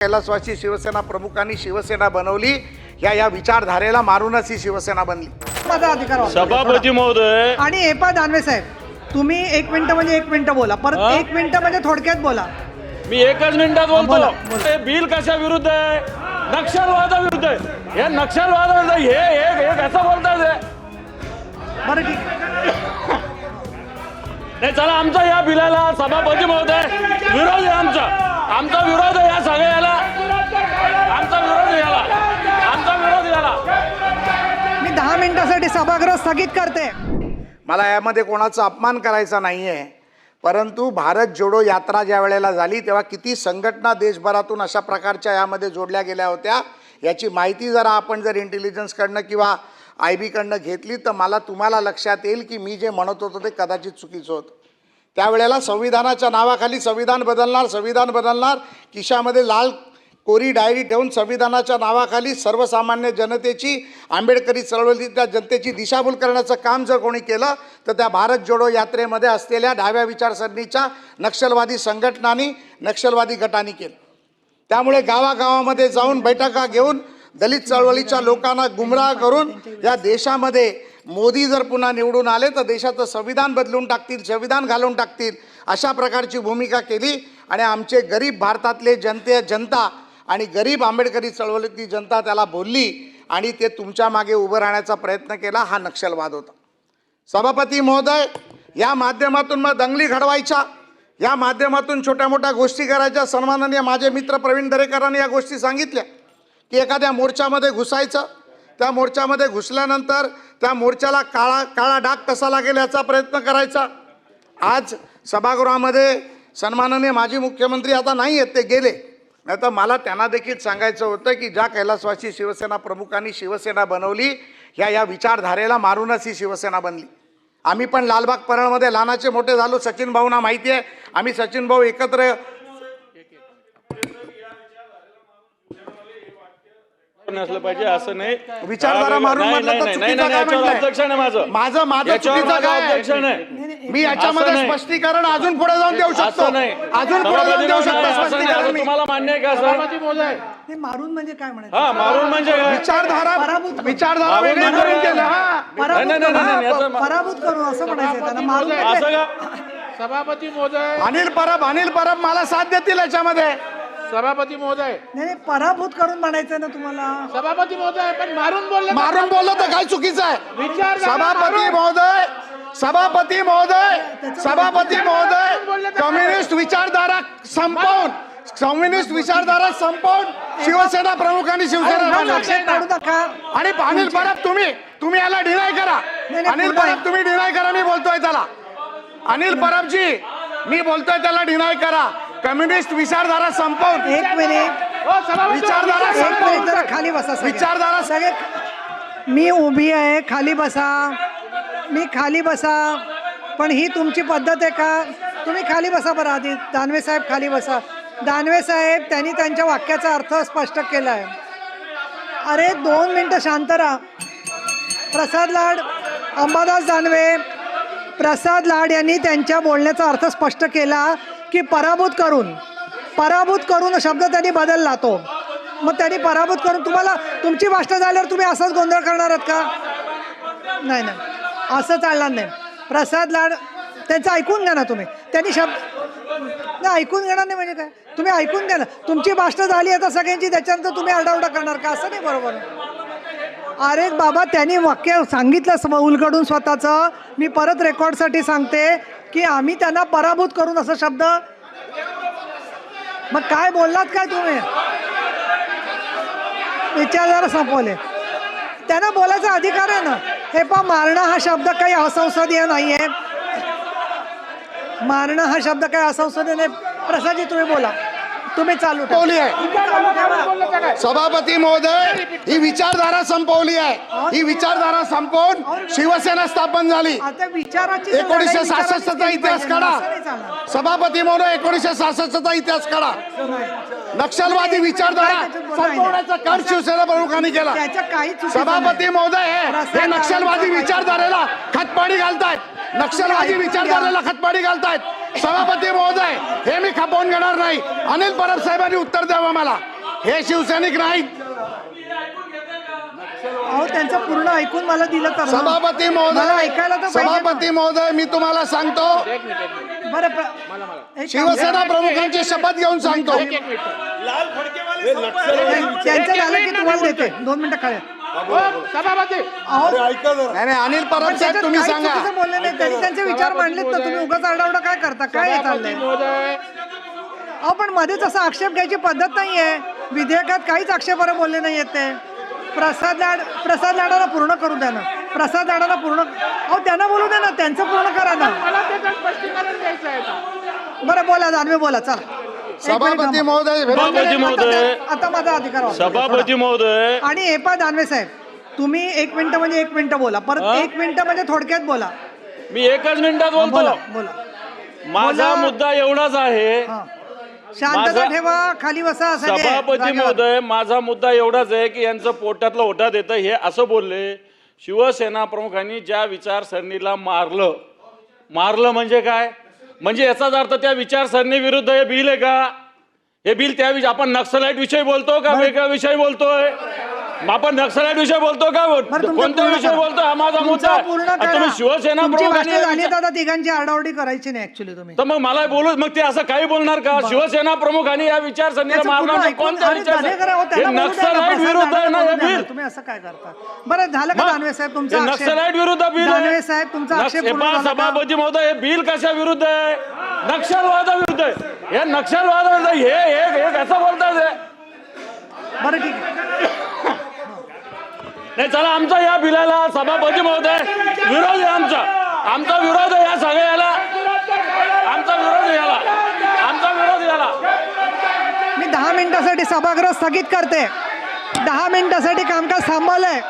कैलासवासी शिवसेना प्रमुखांनी शिवसेना बनवली. या या विचारधारेला मारूनच ही शिवसेना बनली. माझा अधिकार. सभापती महोदय. आणि हे पा दानवे साहेब तुम्ही एक मिनिटं म्हणजे एक मिनिटं बोला. परत? एक मिनिटं म्हणजे थोडक्यात बोला. मी एकच मिनिटात बोला, बोलतो. बोला. ते बिल कशा विरुद्ध आहे? नक्षलवादाविरुद्ध आहे. हे नक्षलवाद हे हे हे कसं बोलतात हे? बरं ठीक. नाही चला आमचा या बिलाला सभापती महोदय. विरोध आहे आमचा. आमचा विरोध आहे या सगळ्याला. मिनिटासाठी सभागृह स्थगित करते. मला यामध्ये कोणाचा अपमान करायचा नाही आहे परंतु भारत जोडो यात्रा ज्या वेळेला झाली तेव्हा किती संघटना देशभरातून अशा प्रकारच्या यामध्ये जोडल्या गेल्या होत्या? याची माहिती जरा आपण जर इंटेलिजन्सकडनं किंवा आय बीकडनं घेतली तर मला तुम्हाला लक्षात येईल की मी जे म्हणत होतो ते कदाचित चुकीचं होतं. त्यावेळेला संविधानाच्या नावाखाली संविधान बदलणार संविधान बदलणार किशामध्ये लाल कोरी डायरी ठेवून संविधानाच्या नावाखाली सर्वसामान्य जनतेची आंबेडकरी चळवळीतल्या जनतेची दिशाभूल करण्याचं काम जर कोणी केलं तर त्या भारत जोडो यात्रेमध्ये असलेल्या डाव्या विचारसरणीच्या नक्षलवादी संघटनांनी नक्षलवादी गटांनी केलं. त्यामुळे गावागावामध्ये जाऊन बैठका घेऊन दलित चळवळीच्या लोकांना गुमराह करून या देशामध्ये मोदी जर पुन्हा निवडून आले तर देशाचं संविधान बदलून टाकतील संविधान घालून टाकतील अशा प्रकारची भूमिका केली. आणि आमचे गरीब भारतातले जनते जनता आणि गरीब आंबेडकरी चळवळीतली जनता त्याला बोलली आणि ते तुमच्या मागे उभं राहण्याचा प्रयत्न केला हा नक्षलवाद होता. सभापती महोदय या माध्यमातून मग दंगली घडवायच्या या माध्यमातून छोट्या मोठ्या गोष्टी करायच्या. सन्माननीय माझे मित्र प्रवीण दरेकरांनी या गोष्टी सांगितल्या की एखाद्या मोर्चामध्ये घुसायचं. त्या मोर्चामध्ये घुसल्यानंतर त्या मोर्चाला काळा काळा डाग कसा लागेल याचा प्रयत्न करायचा. आज सभागृहामध्ये सन्माननीय माजी मुख्यमंत्री आता नाही आहेत ते गेले. नाही तर मला त्यांना देखील सांगायचं होतं की ज्या कैलासवासी शिवसेना प्रमुखांनी शिवसेना बनवली ह्या या विचारधारेला मारूनच ही शिवसेना बनली. आम्ही पण लालबाग परळमध्ये लहानाचे मोठे झालो सचिन भाऊना माहिती आहे. आम्ही सचिन भाऊ एकत्र नसलं पाहिजे असं नाही. विचारधारा मारून नाही, म्हटलं तर नाही, नाही, चुकीचं नाही, काय याच्यावर म्हटलंय? objection आहे माझं. माझं माझं याच्यावर चुकीचं माझं काय? आहे? objection आहे मी याच्यामध्ये असं नाही. स्पष्टीकरण अजून पुढे जाऊन देऊ शकतो. असं नाही. अजून पुढे जाऊन सभापती देऊ महोदय, शकतो असं नाही. स्पष्टीकरण मी. तुम्हाला मान्य आहे का सर? हे मारून म्हणजे काय म्हणायचं? हा मारून म्हणजे काय? विचारधारा पराभूत- विचारधारा वेगळी म्हणजे करून काय? केलं हा. पराभूत नाही, नाही, नाही, नाही, करू. याचं- पराभूत करू असं म्हणायचं त्यांना. मारून असं म्हणजे- का? सभापती महोदय. अनिल परब अनिल परब मला साथ देतील याच्यामध्ये. सभापती महोदय. नाही नाही, पराभूत करून म्हणायचं ना तुम्हाला. सभापती महोदय पण मारून बोलले मारून बोललो तर काय चुकीचं आहे? विचारधारा सभापती मारून- महोदय सभापती महोदय सभापती महोदय कम्युनिस्ट विचारधारा संपवून कम्युनिस्ट विचारधारा संपवून शिवसेना प्रमुखांनी शिवसेना अरे, बनवली. लक्षात काढू नका. आणि अनिल परब तुम्ही तुम्ही याला डिनाय करा. नाही, अनिल परब तुम्ही डिनाय करा मी बोलतोय त्याला. अनिल परबजी मी बोलतोय त्याला डिनाय करा. कम्युनिस्ट विचारधारा संपवून एक मिनिट. हो, विचारधारा एक मिनिट जरा खाली बसा सगळे. विचारधारा सगळे मी उभी आहे खाली बसा. मी खाली बसा. पण ही तुमची पद्धत आहे का? तुम्ही खाली बसा बरं आधी. दानवे साहेब खाली बसा. दानवे साहेब त्यांनी त्यांच्या वाक्याचा अर्थ स्पष्ट केला आहे. अरे दोन मिनटं शांत राहा. प्रसाद लाड अंबादास दानवे प्रसाद लाड यांनी त्यांच्या बोलण्याचा अर्थ स्पष्ट केला. की पराभूत करून पराभूत करून शब्द त्यांनी बदलला तो. मग त्यांनी पराभूत करून तुम्हाला तुमची भाषा झाल्यावर तुम्ही असाच गोंधळ करणार आहात का? नाही नाही. असं चालणार नाही. प्रसाद लाड त्यांचं ऐकून घ्या ना तुम्ही. त्यांनी शब्द नाही ऐकून घेणार नाही म्हणजे काय? तुम्ही ऐकून घ्या ना. तुमची भाषा झाली आता सगळ्यांची त्याच्यानंतर तुम्ही आरडाओरडा करणार का? असं नाही बरोबर. अरे बाबा त्यांनी वाक्य सांगितलं उलगडून स्वतःचं. मी परत रेकॉर्डसाठी सांगते. की आम्ही त्यांना पराभूत करून असं शब्द? मग काय बोललात काय तुम्ही? विचारधारा संपवले. त्यांना बोलायचा अधिकार आहे ना? हे पा मारणं हा शब्द काही असंसदीय नाही आहे मारणं हा शब्द काही असंसदीय नाही. प्रसादजी तुम्ही बोला. तुम्ही चालू ठेवा. संपवली आहे. सभापती महोदय ही विचारधारा संपवली आहे ही विचारधारा संपवून शिवसेना स्थापन झाली एकोणीसशे सहासष्टचा इतिहास काढा. सभापती महोदय एकोणीसशे सहासष्टचा इतिहास काढा नक्षलवादी विचारधारा संपवण्याचं काम शिवसेना प्रमुखांनी केला. सभापती. महोदय हे- नक्षलवादी विचारधारेला खतपाणी घालतायत. नक्षलवादी. विचारधारेला खतपाणी घालतायत. सभापती महोदय हे मी खपवून घेणार नाही. अनिल परब साहेबांनी उत्तर द्यावं मला हे शिवसैनिक नाहीत. अहो त्यांचं पूर्ण ऐकून मला दिलं तर. सभापती मला ऐकायला तर महोदय पाहिजे ना. सभापती महोदय मी तुम्हाला सांगतो. बरं एक शिवसेना प्रमुखांची शपथ घेऊन सांगतो. करा. त्यांचं झालं की तुम्हाला देते. दोन मिनिटं खाली. सभापती! अहो नाही नाही अनिल पण परब साहेब त्याच्यात तुम्ही काही सांगा. चुकीचं बोलले नाही त्यांनी त्यांचे विचार मांडलेत ना तुम्ही उगाच आरडाओरडा काय करता? काय हे चाललंय महोदय! अहो पण मध्येच असा आक्षेप घ्यायची पद्धत नाहीये. विधेयकात काहीच आक्षेपार्ह बोलले नाहीयेत ते. प्रसाद लाड प्रसाद लाडाला पूर्ण करू द्या ना प्रसाद लाडाला पूर्ण अहो त्यांना बोलू द्या ना त्यांचं पूर्ण करा ना मला त्याचं स्पष्टीकरण द्यायचं आहे आता. बरं बोला दानवे बोला चला एक मिनिट सभापती थांबा. महोदय सभापती आता- महोदय. आता माझा अधिकार. सभापती महोदय आणि हे पा दानवे साहेब तुम्ही एक मिनिटं म्हणजे एक मिनिटं बोला परत? एक मिनिटं म्हणजे थोडक्यात बोला मी एकच मिनिटात बोला बोलतो बोला माझा बोला. मुद्दा एवढाच आहे हा. शांतता माझा- ठेवा खाली बसा असं नाही. सभापती जागेवर. महोदय माझा मुद्दा एवढाच आहे की यांचं पोटातलं ओठात येतं हे असं बोलले. शिवसेना प्रमुखांनी ज्या विचारसरणीला मारलं मारलं म्हणजे काय? म्हणजे याचाच अर्थ त्या विचारसरणी विरुद्ध हे बिल आहे का? हे बिल त्या विषयी आपण नक्सलाईट विषयी बोलतो का? वेगळ्या विषयी बोलतोय. आपण नक्सलाईट विषय बोलतो का बरं, तुमचं कोणत्या पूर्ण विषय करा. बोलतो हा माझा तुमचं मुद्दा आहे. पूर्ण आणि करा. तुम्ही शिवसेना तुमची झाली दादा तिघांची आरडाओरडी करायची नाही ऍक्च्युली तुम्ही तर मग मला बोलू मग ते असं काही बोलणार का शिवसेना प्रमुखांनी या विचारसरणीला त्याचं पूर्ण मारणार ऐकून- कोणत्या अरे हो, विचार हे त्यांना बोलू द्या ना, नक्सलाईट प्रसाद विरुद्ध आहे ना दानवेला हे बोलू द्या बिल ना. तुम्ही असं काय करता बरं झालं का मग दानवे साहेब तुमचा हे आक्षेप नक्षलाईट विरुद्ध बिल आहे. दानवे साहेब तुमचा नक्ष- आक्षेप हे पूर्ण पहा, झाला का? सभापती महोदय हे बिल कशा विरुद्ध आहे नक्षलवादा विरुद्ध आहे हे नक्षलवादा हे हे हे कसं बोलतात हे? बरं ठीक आहे नाही चला आमचा या बिलाला सभापती महोदय. विरोध आहे आमचा. आमचा विरोध आहे या सगळ्याला. आमचा विरोध याला. आमचा विरोध याला. मी दहा मिनिटासाठी सभागृह स्थगित करते. दहा मिनिटासाठी कामकाज थांबवलंय.